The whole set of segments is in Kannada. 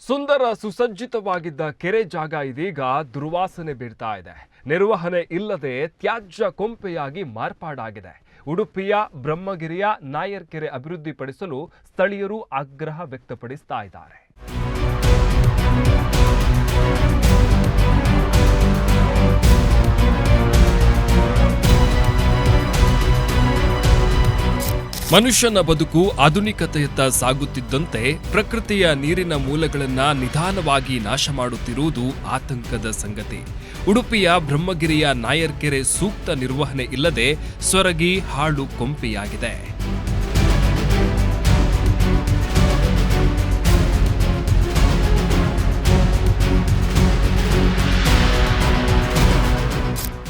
ಸುಂದರ ಸುಸಜ್ಜಿತವಾಗಿದ್ದ ಕೆರೆ ಜಾಗ ಇದೀಗ ದುರ್ವಾಸನೆ ಬೀರ್ತಾ ಇದೆ. ನಿರ್ವಹಣೆ ಇಲ್ಲದೆ ತ್ಯಾಜ್ಯ ಕೊಂಪೆಯಾಗಿ ಮಾರ್ಪಾಡಾಗಿದೆ. ಉಡುಪಿಯ ಬ್ರಹ್ಮಗಿರಿಯ ನಾಯರ್ ಕೆರೆ ಅಭಿವೃದ್ಧಿಪಡಿಸಲು ಸ್ಥಳೀಯರು ಆಗ್ರಹ ವ್ಯಕ್ತಪಡಿಸ್ತಾ ಇದ್ದಾರೆ. ಮನುಷ್ಯನ ಬದುಕು ಆಧುನಿಕತೆಯತ್ತ ಸಾಗುತ್ತಿದ್ದಂತೆ ಪ್ರಕೃತಿಯ ನೀರಿನ ಮೂಲಗಳನ್ನ ನಿಧಾನವಾಗಿ ನಾಶ ಮಾಡುತ್ತಿರುವುದು ಆತಂಕದ ಸಂಗತಿ. ಉಡುಪಿಯ ಬ್ರಹ್ಮಗಿರಿಯ ನಾಯರ್ ಕೆರೆ ಸೂಕ್ತ ನಿರ್ವಹಣೆ ಇಲ್ಲದೆ ಸೊರಗಿ ಹಾಳು ಕೊಂಪೆಯಾಗಿದೆ.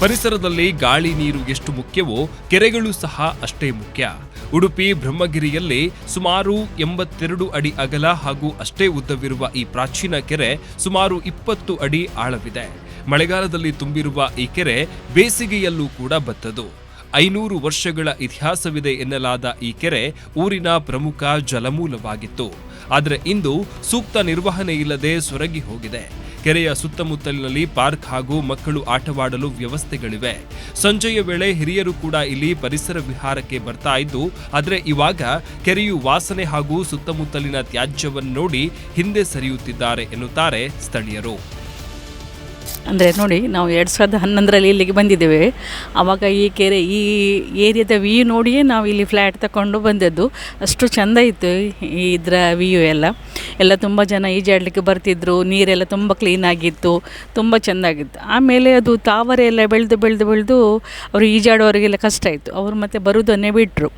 ಪರಿಸರದಲ್ಲಿ ಗಾಳಿ ನೀರು ಎಷ್ಟು ಮುಖ್ಯವೋ ಕೆರೆಗಳು ಸಹ ಅಷ್ಟೇ ಮುಖ್ಯ. ಉಡುಪಿ ಬ್ರಹ್ಮಗಿರಿಯಲ್ಲಿ ಸುಮಾರು ಎಂಬತ್ತೆರಡು ಅಡಿ ಅಗಲ ಹಾಗೂ ಅಷ್ಟೇ ಉದ್ದವಿರುವ ಈ ಪ್ರಾಚೀನ ಕೆರೆ ಸುಮಾರು ಇಪ್ಪತ್ತು ಅಡಿ ಆಳವಿದೆ. ಮಳೆಗಾಲದಲ್ಲಿ ತುಂಬಿರುವ ಈ ಕೆರೆ ಬೇಸಿಗೆಯಲ್ಲೂ ಕೂಡ ಬತ್ತದು. ಐನೂರು ವರ್ಷಗಳ ಇತಿಹಾಸವಿದೆ ಎನ್ನಲಾದ ಈ ಕೆರೆ ಊರಿನ ಪ್ರಮುಖ ಜಲಮೂಲವಾಗಿತ್ತು. ಆದರೆ ಇಂದು ಸೂಕ್ತ ನಿರ್ವಹಣೆ ಇಲ್ಲದೆ ಸೊರಗಿ ಹೋಗಿದೆ. ಕೆರೆಯ ಸುತ್ತಮುತ್ತಲಿನಲ್ಲಿ ಪಾರ್ಕ್ ಹಾಗೂ ಮಕ್ಕಳು ಆಟವಾಡಲು ವ್ಯವಸ್ಥೆಗಳಿವೆ. ಸಂಜೆಯ ವೇಳೆ ಹಿರಿಯರು ಕೂಡ ಇಲ್ಲಿ ಪರಿಸರ ವಿಹಾರಕ್ಕೆ ಬರ್ತಾ ಇದ್ದು, ಆದರೆ ಇವಾಗ ಕೆರೆಯು ವಾಸನೆ ಹಾಗೂ ಸುತ್ತಮುತ್ತಲಿನ ತ್ಯಾಜ್ಯವನ್ನು ನೋಡಿ ಹಿಂದೆ ಸರಿಯುತ್ತಿದ್ದಾರೆ ಎನ್ನುತ್ತಾರೆ ಸ್ಥಳೀಯರು. ಅಂದರೆ ನೋಡಿ, ನಾವು ಎರಡು ಸಾವಿರದ ಹನ್ನೊಂದರಲ್ಲಿ ಇಲ್ಲಿಗೆ ಬಂದಿದ್ದೇವೆ. ಆವಾಗ ಈ ಕೆರೆ, ಈ ಏರಿಯಾದ ವ್ಯೂ ನೋಡಿಯೇ ನಾವು ಇಲ್ಲಿ ಫ್ಲ್ಯಾಟ್ ತಗೊಂಡು ಬಂದದ್ದು. ಅಷ್ಟು ಚೆಂದ ಇತ್ತು ಇದರ ವ್ಯೂ ಎಲ್ಲ. ಎಲ್ಲ ತುಂಬ ಜನ ಈಜಾಡಲಿಕ್ಕೆ ಬರ್ತಿದ್ರು, ನೀರೆಲ್ಲ ತುಂಬ ಕ್ಲೀನಾಗಿತ್ತು ತುಂಬ ಚೆಂದಾಗಿತ್ತು. ಆಮೇಲೆ ಅದು ತಾವರೆ ಎಲ್ಲ ಬೆಳೆದು ಬೆಳೆದು ಬೆಳೆದು ಅವರು ಈಜಾಡೋರಿಗೆಲ್ಲ ಕಷ್ಟ ಆಯಿತು ಅವರು ಮತ್ತೆ ಬರುವುದನ್ನೇ ಬಿಟ್ಟರು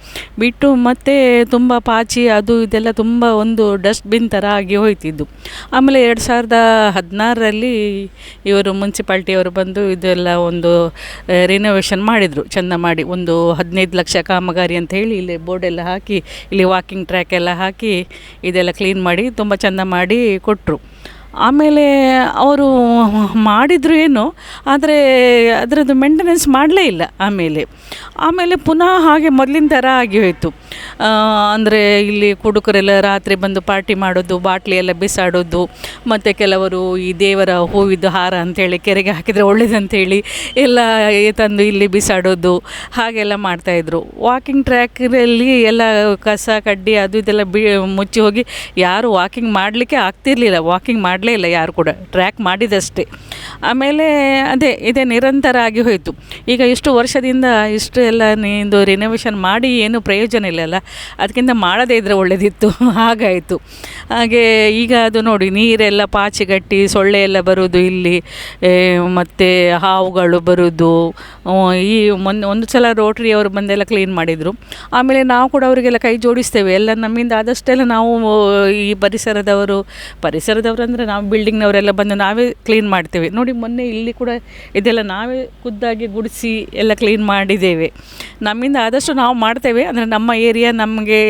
ಬಿಟ್ಟು ಮತ್ತೆ ತುಂಬ ಪಾಚಿ, ಅದು ಇದೆಲ್ಲ ತುಂಬ ಒಂದು ಡಸ್ಟ್ಬಿನ್ ಥರ ಆಗಿ ಹೋಯ್ತಿದ್ದು. ಆಮೇಲೆ ಎರಡು ಸಾವಿರದ ಹದಿನಾರರಲ್ಲಿ ಇವರು ಮುನ್ಸಿಪಾಲ್ಟಿಯವರು ಬಂದು ಇದೆಲ್ಲ ಒಂದು ರಿನೋವೇಷನ್ ಮಾಡಿದರು. ಚೆಂದ ಮಾಡಿ ಒಂದು ಹದಿನೈದು ಲಕ್ಷ ಕಾಮಗಾರಿ ಅಂತ ಹೇಳಿ ಇಲ್ಲಿ ಬೋರ್ಡೆಲ್ಲ ಹಾಕಿ, ಇಲ್ಲಿ ವಾಕಿಂಗ್ ಟ್ರ್ಯಾಕ್ ಎಲ್ಲ ಹಾಕಿ ಇದೆಲ್ಲ ಕ್ಲೀನ್ ಮಾಡಿ ತುಂಬ ಚೆಂದ ಮಾಡಿ ಕೊಟ್ಟರು ಆಮೇಲೆ ಅವರು ಮಾಡಿದ್ರು ಏನು, ಆದರೆ ಅದರದ್ದು ಮೇಂಟೆನೆನ್ಸ್ ಮಾಡಲೇ ಇಲ್ಲ ಆಮೇಲೆ. ಆಮೇಲೆ ಪುನಃ ಹಾಗೆ ಮೊದಲಿನ ಥರ ಆಗಿ ಹೋಯಿತು. ಅಂದರೆ ಇಲ್ಲಿ ಕುಡುಕರೆಲ್ಲ ರಾತ್ರಿ ಬಂದು ಪಾರ್ಟಿ ಮಾಡೋದು, ಬಾಟ್ಲಿ ಎಲ್ಲ ಬಿಸಾಡೋದು, ಮತ್ತು ಕೆಲವರು ಈ ದೇವರ ಹೂವಿದ್ದು ಹಾರ ಅಂತೇಳಿ ಕೆರೆಗೆ ಹಾಕಿದರೆ ಒಳ್ಳೇದಂತೇಳಿ ಎಲ್ಲ ತಂದು ಇಲ್ಲಿ ಬಿಸಾಡೋದು, ಹಾಗೆಲ್ಲ ಮಾಡ್ತಾಯಿದ್ರು ವಾಕಿಂಗ್ ಟ್ರ್ಯಾಕಲ್ಲಿ ಎಲ್ಲ ಕಸ, ಕಡ್ಡಿ ಅದು ಇದೆಲ್ಲ ಬಿ, ಮುಚ್ಚಿ ಹೋಗಿ ಯಾರು ವಾಕಿಂಗ್ ಮಾಡಲಿಕ್ಕೆ ಆಗ್ತಿರ್ಲಿಲ್ಲ. ವಾಕಿಂಗ್ ಮಾಡಲೇ ಇಲ್ಲ, ಯಾರು ಕೂಡ. ಟ್ರ್ಯಾಕ್ ಮಾಡಿದಷ್ಟೇ. ಆಮೇಲೆ ಅದೇ, ಇದೇ ನಿರಂತರ ಆಗಿ ಹೋಯಿತು. ಈಗ ಇಷ್ಟು ವರ್ಷದಿಂದ ಇಷ್ಟು ಎಲ್ಲ ನಿಂದು ರಿನೋವೇಷನ್ ಮಾಡಿ ಏನು ಪ್ರಯೋಜನ ಇಲ್ಲಲ್ಲ ಅದಕ್ಕಿಂತ ಮಾಡದೇ ಇದ್ದರೆ ಒಳ್ಳೆಯದಿತ್ತು ಹಾಗಾಯಿತು. ಹಾಗೆ ಈಗ ಅದು ನೋಡಿ, ನೀರೆಲ್ಲ ಪಾಚಿಗಟ್ಟಿ ಸೊಳ್ಳೆ ಎಲ್ಲ ಬರೋದು ಇಲ್ಲಿ ಮತ್ತು ಹಾವುಗಳು ಬರೋದು. ಈ ಮೊನ್ನೆ ಒಂದು ಸಲ ರೋಟ್ರಿ ಅವರು ಬಂದೆಲ್ಲ ಕ್ಲೀನ್ ಮಾಡಿದರು. ಆಮೇಲೆ ನಾವು ಕೂಡ ಅವರಿಗೆಲ್ಲ ಕೈ ಜೋಡಿಸ್ತೇವೆ. ಎಲ್ಲ ನಮ್ಮಿಂದ ಆದಷ್ಟೆಲ್ಲ ನಾವು ಈ ಪರಿಸರದವರು ಪರಿಸರದವರು ಅಂದರೆ ನಾವು ಬಿಲ್ಡಿಂಗ್ನವರೆಲ್ಲ ಬಂದು ನಾವೇ ಕ್ಲೀನ್ ಮಾಡ್ತೇವೆ. ನೋಡಿ ಮೊನ್ನೆ ಇಲ್ಲಿ ಕೂಡ ಇದೆಲ್ಲ ನಾವೇ ಖುದ್ದಾಗಿ ಗುಡಿಸಿ ಎಲ್ಲ ಕ್ಲೀನ್ ಮಾಡಿದ್ದೇವೆ. ನಮ್ಮಿಂದ ಆದಷ್ಟು ನಾವು ಮಾಡ್ತೇವೆ. ಅಂದರೆ ನಮ್ಮ ಏರಿಯಾ ನಮಗೆ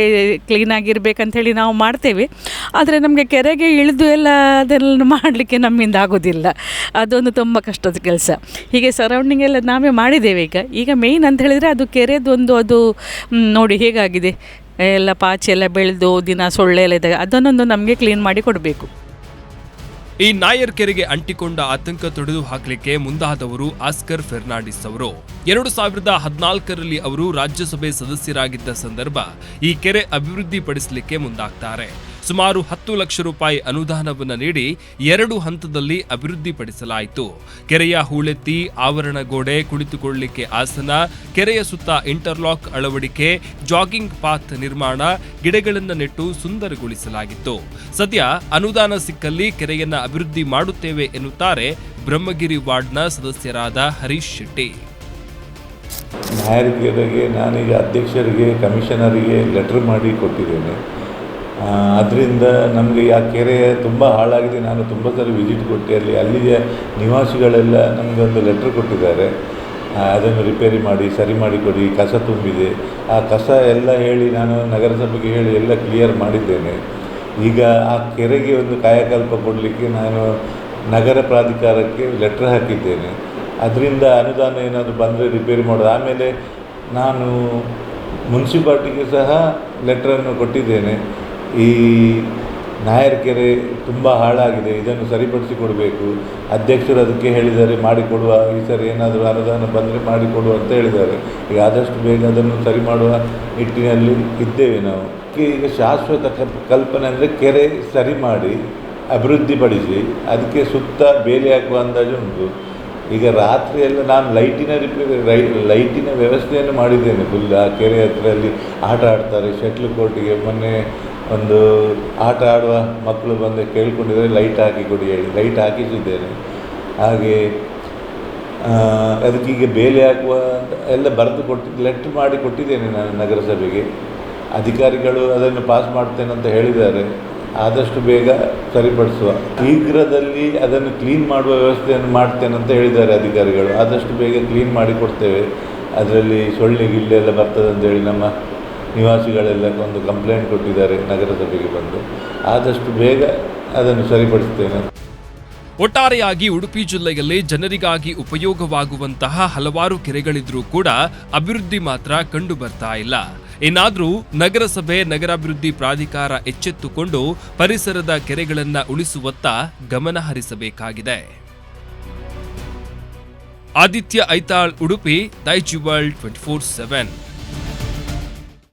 ಕ್ಲೀನಾಗಿರ್ಬೇಕಂಥೇಳಿ ನಾವು ಮಾಡ್ತೇವೆ. ಆದರೆ ನಮಗೆ ಕೆರೆಗೆ ಇಳಿದು ಎಲ್ಲ ಅದೆಲ್ಲ ಮಾಡಲಿಕ್ಕೆ ನಮ್ಮಿಂದ ಆಗೋದಿಲ್ಲ. ಅದೊಂದು ತುಂಬ ಕಷ್ಟದ ಕೆಲಸ. ಹೀಗೆ ಸರೌಂಡಿಂಗ್ ಎಲ್ಲ ನಾವೇ ಮಾಡಿದ್ದೇವೆ ಈಗ. ಈಗ ಮೇಯ್ನ್ ಅಂತ ಹೇಳಿದರೆ ಅದು ಕೆರೆದೊಂದು ಅದು ನೋಡಿ ಹೇಗಾಗಿದೆ. ಎಲ್ಲ ಪಾಚಿ ಎಲ್ಲ ಬೆಳೆದು ದಿನ ಸೊಳ್ಳೆ ಎಲ್ಲ ಇದೆ ಅದನ್ನೊಂದು ನಮಗೆ ಕ್ಲೀನ್ ಮಾಡಿ ಕೊಡಬೇಕು. ಈ ನಾಯರ್ ಕೆರೆಗೆ ಅಂಟಿಕೊಂಡ ಆತಂಕ ತೊಡೆದು ಹಾಕಲಿಕ್ಕೆ ಮುಂದಾದವರು ಆಸ್ಕರ್ ಫೆರ್ನಾಂಡಿಸ್ ಅವರು. ಎರಡು ಸಾವಿರದ ಹದಿನಾಲ್ಕರಲ್ಲಿ ಅವರು ರಾಜ್ಯಸಭೆ ಸದಸ್ಯರಾಗಿದ್ದ ಸಂದರ್ಭ ಈ ಕೆರೆ ಅಭಿವೃದ್ಧಿಪಡಿಸಲಿಕ್ಕೆ ಮುಂದಾಗ್ತಾರೆ. ಸುಮಾರು ಹತ್ತು ಲಕ್ಷ ರೂಪಾಯಿ ಅನುದಾನವನ್ನು ನೀಡಿ ಎರಡು ಹಂತದಲ್ಲಿ ಅಭಿವೃದ್ಧಿಪಡಿಸಲಾಯಿತು. ಕೆರೆಯ ಹೂಳೆತ್ತಿ ಆವರಣ ಗೋಡೆ ಕುಳಿತುಕೊಳ್ಳಲಿಕ್ಕೆ ಆಸನ, ಕೆರೆಯ ಸುತ್ತ ಇಂಟರ್ಲಾಕ್ ಅಳವಡಿಕೆ, ಜಾಗಿಂಗ್ ಪಾತ್ ನಿರ್ಮಾಣ, ಗಿಡಗಳನ್ನು ನೆಟ್ಟು ಸುಂದರಗೊಳಿಸಲಾಗಿತ್ತು. ಸದ್ಯ ಅನುದಾನ ಸಿಕ್ಕಲ್ಲಿ ಕೆರೆಯನ್ನ ಅಭಿವೃದ್ಧಿ ಮಾಡುತ್ತೇವೆ ಎನ್ನುತ್ತಾರೆ ಬ್ರಹ್ಮಗಿರಿ ವಾರ್ಡ್ನ ಸದಸ್ಯರಾದ ಹರೀಶ್ ಶೆಟ್ಟಿ. ನಾಯಕರಿಗೆ ನಾನೀಗ ಅಧ್ಯಕ್ಷರಿಗೆ, ಕಮಿಷನರಿಗೆ ಲೆಟರ್ ಮಾಡಿ ಕೊಟ್ಟಿದ್ದೇನೆ. ಅದರಿಂದ ನಮಗೆ ಆ ಕೆರೆ ತುಂಬ ಹಾಳಾಗಿದೆ. ನಾನು ತುಂಬ ಸಲ ವಿಸಿಟ್ ಕೊಟ್ಟೆ. ಅಲ್ಲಿ, ಅಲ್ಲಿಯ ನಿವಾಸಿಗಳೆಲ್ಲ ನಮಗೆ ಒಂದು ಲೆಟ್ರ್ ಕೊಟ್ಟಿದ್ದಾರೆ. ಅದನ್ನು ರಿಪೇರಿ ಮಾಡಿ, ಸರಿ ಮಾಡಿ ಕೊಡಿ, ಕಸ ತುಂಬಿದೆ. ಆ ಕಸ ಎಲ್ಲ ಹೇಳಿ ನಾನು ನಗರಸಭೆಗೆ ಹೇಳಿ ಎಲ್ಲ ಕ್ಲಿಯರ್ ಮಾಡಿದ್ದೇನೆ. ಈಗ ಆ ಕೆರೆಗೆ ಒಂದು ಕಾಯಕಲ್ಪ ಕೊಡಲಿಕ್ಕೆ ನಾನು ನಗರ ಪ್ರಾಧಿಕಾರಕ್ಕೆ ಲೆಟ್ರ್ ಹಾಕಿದ್ದೇನೆ. ಅದರಿಂದ ಅನುದಾನ ಏನಾದರೂ ಬಂದರೆ ರಿಪೇರಿ ಮಾಡೋದು. ಆಮೇಲೆ ನಾನು ಮುನ್ಸಿಪಾಲ್ಟಿಗೆ ಸಹ ಲೆಟ್ರನ್ನು ಕೊಟ್ಟಿದ್ದೇನೆ. ಈ ನಾಯರ್ ಕೆರೆ ತುಂಬ ಹಾಳಾಗಿದೆ, ಇದನ್ನು ಸರಿಪಡಿಸಿಕೊಡಬೇಕು. ಅಧ್ಯಕ್ಷರು ಅದಕ್ಕೆ ಹೇಳಿದ್ದಾರೆ, ಮಾಡಿಕೊಡುವ, ಈ ಸರಿ ಏನಾದರೂ ಅನುದಾನ ಬಂದರೆ ಮಾಡಿಕೊಡುವ ಅಂತ ಹೇಳಿದ್ದಾರೆ. ಈಗ ಆದಷ್ಟು ಬೇಗ ಅದನ್ನು ಸರಿ ಮಾಡುವ ನಿಟ್ಟಿನಲ್ಲಿ ಇದ್ದೇವೆ ನಾವು. ಈಗ ಶಾಶ್ವತ ಕಲ್ಪ್- ಕಲ್ಪನೆ ಅಂದರೆ ಕೆರೆ ಸರಿ ಮಾಡಿ ಅಭಿವೃದ್ಧಿಪಡಿಸಿ ಅದಕ್ಕೆ ಸುತ್ತ ಬೇಲಿ ಹಾಕುವ ಅಂದಾಜು ಉಂಟು. ಈಗ ರಾತ್ರಿಯೆಲ್ಲ ನಾನು ಲೈಟಿನ ರಿಪೇರಿ ರೈ, ಲೈಟಿನ ವ್ಯವಸ್ಥೆಯನ್ನು ಮಾಡಿದ್ದೇನೆ ಫುಲ್ ಆ ಕೆರೆ ಅಲ್ಲಿ ಆಟ ಆಡ್ತಾರೆ, ಶಟ್ಲ್ ಕೋರ್ಟಿಗೆ ಮೊನ್ನೆ ಒಂದು ಆಟ ಆಡುವ ಮಕ್ಕಳು ಬಂದು ಕೇಳಿಕೊಂಡಿದ್ದಾರೆ, ಲೈಟ್ ಹಾಕಿ ಕೊಡಿ ಹೇಳಿ, ಲೈಟ್ ಹಾಕಿಸಿದ್ದೇನೆ. ಹಾಗೆ ಅದಕ್ಕೀಗ ಬೇಲಿ ಹಾಕುವ ಎಲ್ಲ ಬರೆದು ಕೊಟ್ಟು, ಲೆಟ್ರ್ ಮಾಡಿ ಕೊಟ್ಟಿದ್ದೇನೆ ನಾನು ನಗರಸಭೆಗೆ. ಅಧಿಕಾರಿಗಳು ಅದನ್ನು ಪಾಸ್ ಮಾಡ್ತೇನೆ ಅಂತ ಹೇಳಿದ್ದಾರೆ. ಆದಷ್ಟು ಬೇಗ ಸರಿಪಡಿಸುವ. ಶೀಘ್ರದಲ್ಲಿ ಅದನ್ನು ಕ್ಲೀನ್ ಮಾಡುವ ವ್ಯವಸ್ಥೆಯನ್ನು ಮಾಡ್ತೇನೆ ಅಂತ ಹೇಳಿದ್ದಾರೆ ಅಧಿಕಾರಿಗಳು. ಆದಷ್ಟು ಬೇಗ ಕ್ಲೀನ್ ಮಾಡಿ ಕೊಡ್ತೇವೆ. ಅದರಲ್ಲಿ ಸೊಳ್ಳೆ ಗಿಲ್ಲೆ ಎಲ್ಲ ಬರ್ತದೆ ಅಂತೇಳಿ ನಮ್ಮ ನಿವಾಸಿಗಳೆಲ್ಲ ಒಂದು ಕಂಪ್ಲೇಂಟ್ ಕೊಟ್ಟಿದ್ದಾರೆ ನಗರಸಭೆಗೆ ಬಂದು. ಆದಷ್ಟು ಬೇಗ ಅದನ್ನು ಸರಿಪಡಿಸ್ತೇನೆ ಒಟ್ಟಾರೆಯಾಗಿ ಉಡುಪಿ ಜಿಲ್ಲೆಯಲ್ಲಿ ಜನರಿಗಾಗಿ ಉಪಯೋಗವಾಗುವಂತಹ ಹಲವಾರು ಕೆರೆಗಳಿದ್ರೂ ಕೂಡ ಅಭಿವೃದ್ಧಿ ಮಾತ್ರ ಕಂಡು ಬರ್ತಾ ಇಲ್ಲ. ಏನಾದರೂ ನಗರಸಭೆ ನಗರಾಭಿವೃದ್ಧಿ ಪ್ರಾಧಿಕಾರ ಎಚ್ಚೆತ್ತುಕೊಂಡು ಪರಿಸರದ ಕೆರೆಗಳನ್ನ ಉಳಿಸುವತ್ತ ಗಮನ ಹರಿಸಬೇಕಾಗಿದೆ. Aditya Aithal, Udupi Daijiworld twenty four seven